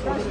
Abla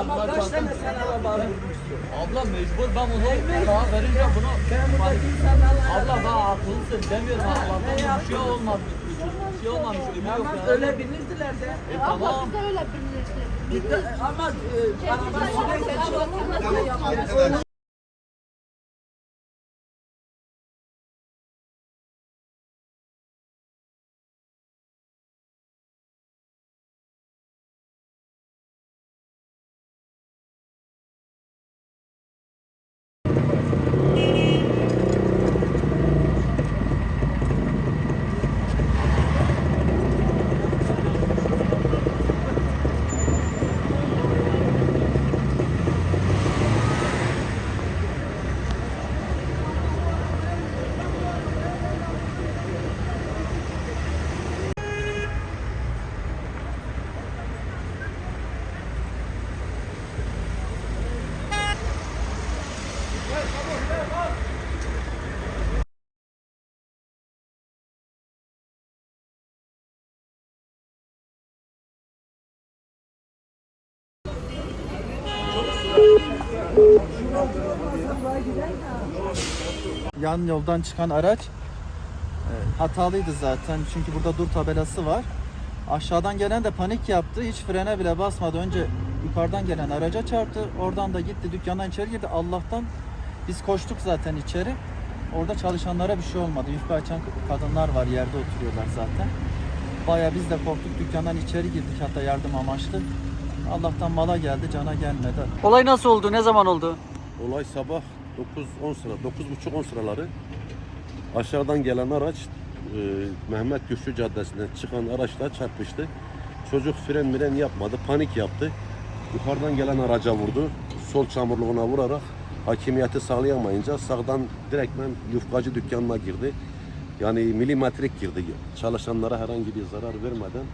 Ama kaç tane sen araba Abla mecbur ben bunu daha verince bunu Abla ben akıllısın demiyorum Allah'tan bir şey olmaz. Bir şey olmamış ölü yok ya. Öyle bilirdiler de. E, tamam. öyle bilirsin. Ama e, yan yoldan çıkan araç e, hatalıydı zaten. Çünkü burada dur tabelası var. Aşağıdan gelen de panik yaptı. Hiç frene bile basmadı. Önce yukarıdan gelen araca çarptı. Oradan da gitti dükkandan içeri girdi. Allah'tan biz koştuk zaten içeri. Orada çalışanlara bir şey olmadı. Yufka açan kadınlar var yerde oturuyorlar zaten. Baya biz de korktuk dükkandan içeri girdik hatta yardım amaçlı. Allah'tan mala geldi cana gelmedi. Olay nasıl oldu? Ne zaman oldu? Olay sabah 9-10 sıra, 9.30-10 sıraları aşağıdan gelen araç e, Mehmet Güçlü Caddesi'nden çıkan araçla çarpıştı. Çocuk fren miren yapmadı, panik yaptı. Yukarıdan gelen araca vurdu. Sol çamurluğuna vurarak hakimiyeti sağlayamayınca sağdan direktmen yufkacı dükkanına girdi. Yani milimetrik girdi. Çalışanlara herhangi bir zarar vermeden.